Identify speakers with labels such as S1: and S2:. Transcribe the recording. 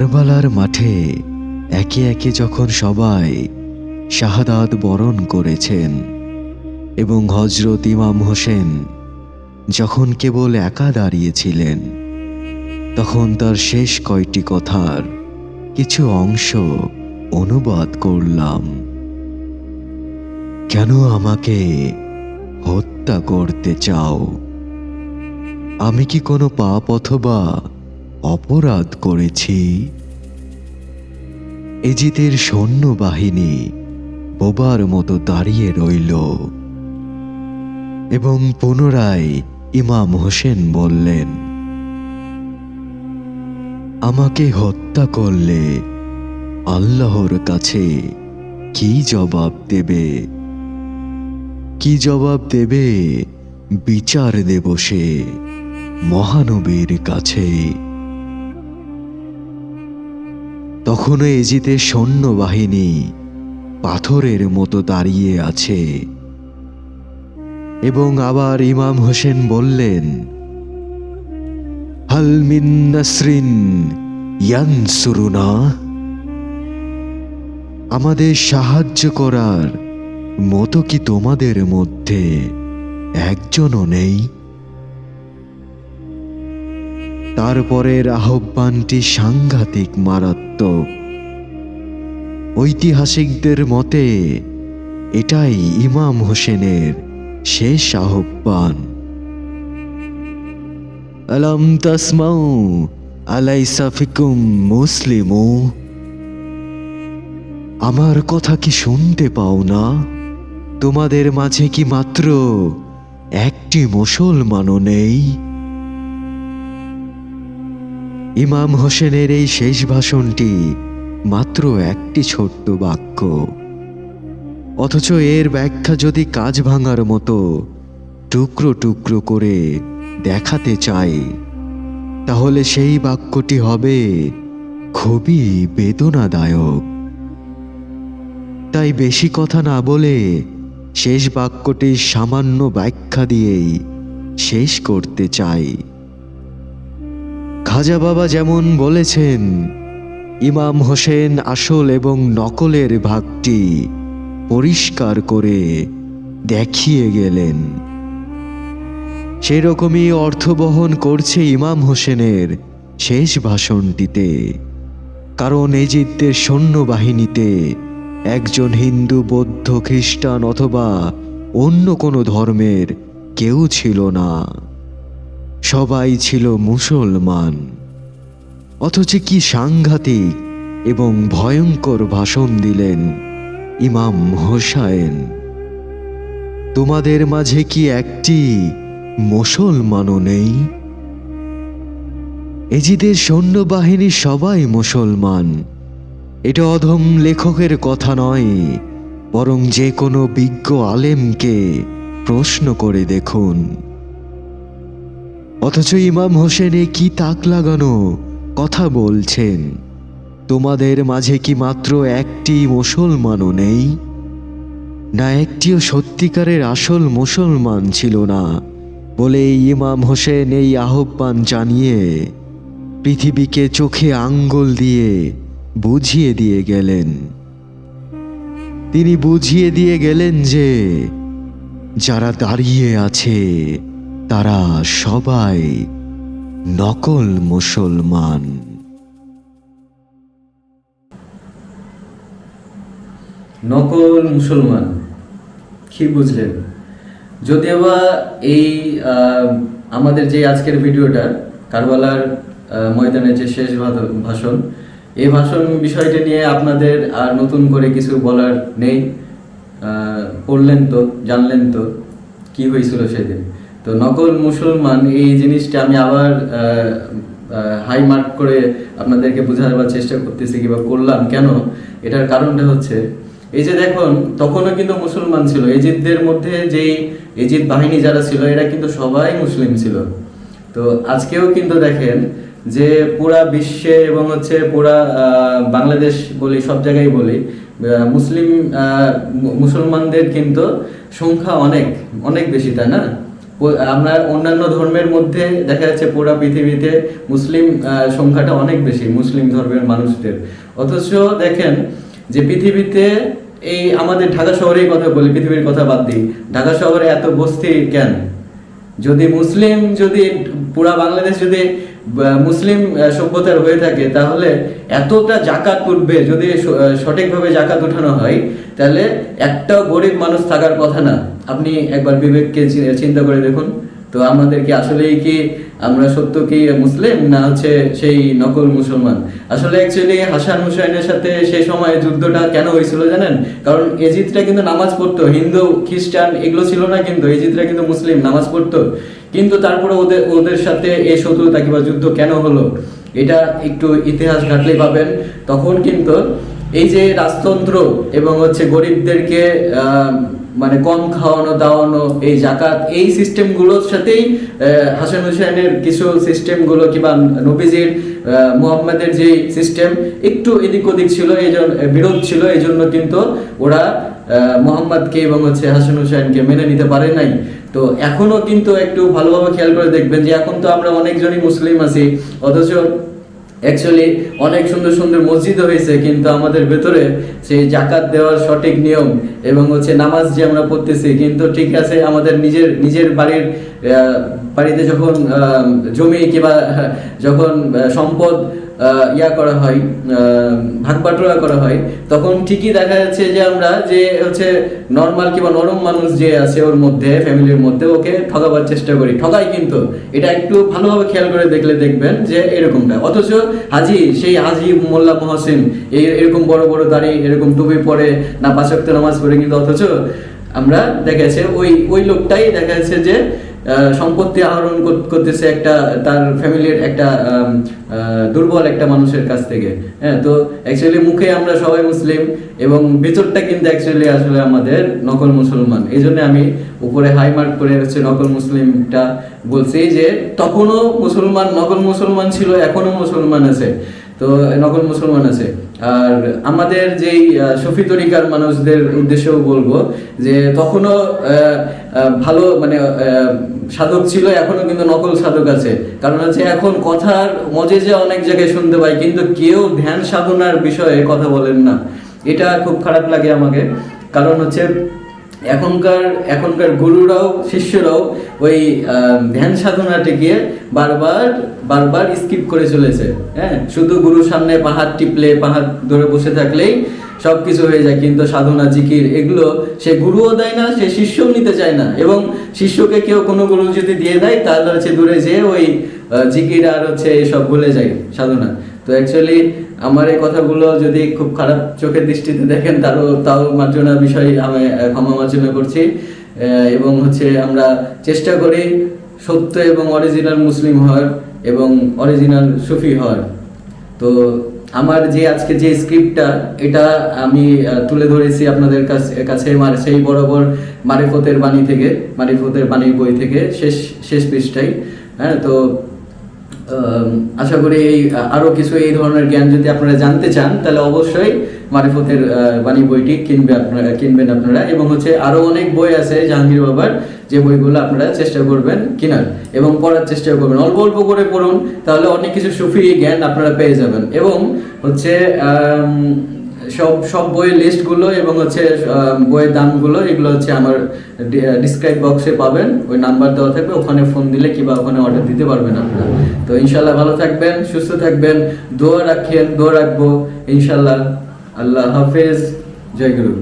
S1: কারবালার মাঠে একে একে যখন সবাই শাহাদাত বরণ করেছেন এবং হজরত ইমাম হোসেন যখন কেবল একা দাঁড়িয়েছিলেন, তখন তার শেষ কয়টি কথার কিছু অংশ অনুবাদ করলাম। কেন আমাকে হত্যা করতে চাও? আমি কি কোনো পাপ অথবা অপরাধ করেছি। এজিতের সৈন্যবাহিনী বোবার মতো দাঁড়িয়ে রইল এবং পুনরায় ইমাম হোসেন বললেন, আমাকে হত্যা করলে আল্লাহর কাছে কি জবাব দেবে? কি জবাব দেবে বিচার দেব সে মহানবীর কাছে? তখনও এজিতের সৈন্যবাহিনী পাথরের মতো দাঁড়িয়ে আছে। এবং আবার ইমাম হোসেন বললেন হালমিন নাসরিন ইয়ানসুরুনা? আমাদের সাহায্য করার মতো কি তোমাদের মধ্যে একজনও নেই? তারপরের আহ্বানটি সাংঘাতিক মারাত্মক। ঐতিহাসিকদের মতে, এটাই ইমাম হোসেনের শেষ আহ্বান। আলাম তাসমাউ, আলাইসা ফিকুম মুসলিমু। আমার কথা কি শুনতে পাও না? তোমাদের মাঝে কি মাত্র একটি মুসলমানও নেই? ইমাম হোসেনের এই শেষ ভাষণটি মাত্র একটি ছোট্ট বাক্য। অথচ এর ব্যাখ্যা যদি কাজ ভাঙার মতো টুকরো টুকরো করে দেখাতে চাই তাহলে সেই বাক্যটি হবে খুবই বেদনাদায়ক। তাই বেশি কথা না বলে শেষ বাক্যটির সামান্য ব্যাখ্যা দিয়েই শেষ করতে চাই। খাজা বাবা যেমন বলেছেন, ইমাম হোসেন আসল এবং নকলের ভাগটি পরিষ্কার করে দেখিয়ে গেলেন। সেরকমই অর্থ বহন করছে ইমাম হোসেনের শেষ ভাষণটিতে, কারণ এজিপ্তের সৈন্যবাহিনীতে একজন হিন্দু, বৌদ্ধ, খ্রিস্টান অথবা অন্য কোনো ধর্মের কেউ ছিল না। সবাই ছিল মুসলমান। অথচ কি সাংঘাতিক এবং ভয়ঙ্কর ভাষণ দিলেন ইমাম হোসায়েন তোমাদের মাঝে কি একটি মুসলমানও নেই? এজিদের সৈন্যবাহিনী সবাই মুসলমান। এটা অধম লেখকের কথা নয়, বরং যে কোনো বিজ্ঞ আলেমকে প্রশ্ন করে দেখুন। অথচ ইমাম হোসেনে কি তাক লাগানো কথা বলছেন? তোমাদের মাঝে কি মাত্র একটি মুসলমানও নেই? না একটিও সত্যিকারের আসল মুসলমান ছিল না, বলে ইমাম হোসেন এই আহ্বান জানিয়ে পৃথিবীকে চোখে আঙ্গুল দিয়ে বুঝিয়ে দিয়ে গেলেন। তিনি বুঝিয়ে দিয়ে গেলেন যে, যারা দাঁড়িয়ে আছে তারা সবাই নকল মুসলমান।
S2: নকল মুসলমান কি বুঝলেন? যদিও বা এই আমাদের যে আজকের ভিডিওটা কারবালার আহ, ময়দানের যে শেষ ভাষণ এই ভাষণ বিষয়টি নিয়ে আপনাদের আর নতুন করে কিছু বলার নেই। পড়লেন তো জানলেন তো কি হয়েছিল সেদিন? তো নকল মুসলমান, এই জিনিসটা আমি আবার হাই মার্ক করে আপনাদেরকে বোঝাবার চেষ্টা করতেছি কিংবা করলাম। কেন? এটার কারণটা হচ্ছে, এই যে দেখুন, তখনও কিন্তু মুসলমান ছিল। এজিদদের মধ্যে যেই এজিদ বাহিনী যারা ছিল, এরা কিন্তু সবাই মুসলিম ছিল। তো আজকেও কিন্তু দেখেন যে পুরা বিশ্বে এবং হচ্ছে পুরা বাংলাদেশ বলি, সব জায়গায় বলি মুসলিম মুসলমানদের কিন্তু সংখ্যা অনেক অনেক বেশি, তাই না? আমরা অন্যান্য ধর্মের মধ্যে দেখা যাচ্ছে পুরা পৃথিবীতে মুসলিম সংখ্যাটা অনেক বেশি, মুসলিম ধর্মের মানুষদের। অথচ দেখেন যে পৃথিবীতে এই আমাদের ঢাকা শহরেই কথা বলি, পৃথিবীর কথা বাদ দিই। ঢাকা শহরে এত বস্তি কেন? যদি মুসলিম, যদি পুরা বাংলাদেশ যদি মুসলিম সভ্যতার হয়ে থাকে, তাহলে এতটা জাকাত উঠবে যদি সঠিকভাবে জাকাত উঠানো হয়, তাহলে একটাও গরিব মানুষ থাকার কথা না। আপনি একবার বিবেককে চিন্তা করে দেখুন। তো আমাদের কি আসলেই কি আমরা সত্য কি মুসলিম, না হচ্ছে সেই নকল মুসলমান? আসলে অ্যাকচুয়ালি হাসান হুসাইনের সাথে সেই সময় যুদ্ধটা কেন হয়েছিল জানেন? কারণ এজিদরা কিন্তু নামাজ পড়তো, হিন্দু, খ্রিস্টান এগুলো ছিল না কিন্তু এজিদরা কিন্তু মুসলিম, নামাজ পড়তো। কিন্তু তারপরে ওদের ওদের সাথে এই শত্রুতা কিংবা যুদ্ধ কেন হলো, এটা একটু ইতিহাস ঘাটলেই পাবেন। তখন কিন্তু এই যে রাজতন্ত্র এবং হচ্ছে গরিবদেরকে মানে কম খাওয়ানো, দাওয়ানো, এই জাকাত, এই সিস্টেমগুলোর সাথেই হাসান হুসেনের কিছু সিস্টেমগুলো কিংবা নবীজির মুহাম্মাদের যে সিস্টেম একটু এদিক ওদিক ছিল, এই জন্য বিরোধ ছিল, এই জন্য কিন্তু ওরা মোহাম্মদকে এবং হচ্ছে হাসান হুসেনকে মেনে নিতে পারে নাই। তো এখনও কিন্তু একটু ভালোভাবে খেয়াল করে দেখবেন যে এখন তো আমরা অনেকজনই মুসলিম আছি, অথচ অ্যাকচুয়ালি অনেক সুন্দর সুন্দর মসজিদ হয়েছে, কিন্তু আমাদের ভেতরে সেই জাকাত দেওয়ার সঠিক নিয়ম এবং হচ্ছে নামাজ যে আমরা পড়তেছি, কিন্তু ঠিক আছে আমাদের নিজের নিজের বাড়ির বাড়িতে যখন জমি কিংবা যখন সম্পদ ইয়া করা হয় ভাগ বাটোয়ারা করা হয়। তখন ঠিকই দেখা যাচ্ছে যে আমরা যে হচ্ছে নর্মাল কিংবা নরম মানুষ যে আছে ওর মধ্যে ফ্যামিলির মধ্যে, ওকে ঠকাবার চেষ্টা করি। ঠকাই কিন্তু। এটা একটু ভালোভাবে খেয়াল করে দেখলে দেখবেন যে এরকমটা। অথচ হাজি, সেই হাজি মোল্লা মহসিন এই এরকম বড় বড় দাড়ি, এরকম টুপি পরে না পাঁচক্ত নামাজ পড়ে কিন্তু অথচ আমরা দেখা যাচ্ছে ওই ওই লোকটাই দেখা যাচ্ছে যে সম্পত্তি আহরণ করতেছে একটা, তার ফ্যামিলির একটা দুর্বল একটা মানুষের কাছ থেকে। হ্যাঁ তো অ্যাকচুয়ালি মুখে আমরা সবাই মুসলিম এবং ভেতরটা কিন্তু অ্যাকচুয়ালি আসলে আমাদের নকল মুসলমান। এই জন্য আমি উপরে হাই মার্ক করে হচ্ছে নকল মুসলিমটা বলছি যে, তখনও মুসলমান, নকল মুসলমান ছিল এখনও মুসলমান আছে। তো নকল মুসলমান আছে। আর আমাদের যেই সুফি তরিকার মানুষদের উদ্দেশ্যেও বলব যে, তখনও ভালো মানে সাধক ছিল, এখনও কিন্তু নকল সাধক আছে। কারণ হচ্ছে এখন কথার মজে যে অনেক জায়গায় শুনতে পাই, কিন্তু কেউ ধ্যান সাধনার বিষয়ে কথা বলেন না। এটা খুব খারাপ লাগে আমাকে। কারণ হচ্ছে এখনকার এখনকার গুরুরাও, শিষ্যরাও ওই ধ্যান সাধনাটিকে বারবার বারবার স্কিপ করে চলেছে। হ্যাঁ শুধু গুরুর সামনে পাহাড় টিপলে, পাহাড় ধরে বসে থাকলেই সব কিছু হয়ে যায়, কিন্তু সাধনা, জিকির, এগুলো সে গুরুও দেয় না, সে শিষ্যও নিতে চায় না। এবং শিষ্যকে কেউ কোনো গুরু যদি দিয়ে দেয়, তাহলে হচ্ছে দূরে যেয়ে ওই জিকির আর হচ্ছে এসব ভুলে যায় সাধনা। তো অ্যাকচুয়ালি আমার এই কথাগুলো যদি খুব খারাপ চোখের দৃষ্টিতে দেখেন তারও তাও মার্জনা বিষয় আমি ক্ষমা মার্জনা করছি। এবং হচ্ছে আমরা চেষ্টা করি সত্য এবং অরিজিনাল মুসলিম হওয়ার এবং অরিজিনাল সুফি হওয়ার। তো আমার যে আজকে যে স্ক্রিপ্টটা, এটা আমি তুলে ধরেছি আপনাদের কাছে সেই বরাবর মারিফতের বাণী থেকে, মারিফতের বাণীর বই থেকে, শেষ শেষ পৃষ্ঠায়। হ্যাঁ তো আশা করি এই, আরও কিছু এই ধরনের জ্ঞান যদি আপনারা জানতে চান, তাহলে অবশ্যই মারিফতের বাণী বইটি কিনবে আপনারা, কিনবেন আপনারা। এবং হচ্ছে আরও অনেক বই আছে, জাহাঙ্গীর বাবার যে বইগুলো আপনারা চেষ্টা করবেন কেনার এবং পড়ার চেষ্টা করবেন। অল্প অল্প করে পড়ুন, তাহলে অনেক কিছু সুফি জ্ঞান আপনারা পেয়ে যাবেন। এবং হচ্ছে সব সব বইয়ের লিস্টগুলো এবং হচ্ছে বইয়ের দামগুলো, এগুলো হচ্ছে আমার ডিসক্রাইব বক্সে পাবেন। ওই নাম্বার দেওয়া থাকবে, ওখানে ফোন দিলে কিংবা ওখানে অর্ডার দিতে পারবেন আপনারা। তো ইনশাল্লাহ ভালো থাকবেন, সুস্থ থাকবেন, দোয়া রাখেন, দোয়া রাখব। ইনশাল্লাহ আল্লাহ হাফেজ, জয় গুরু।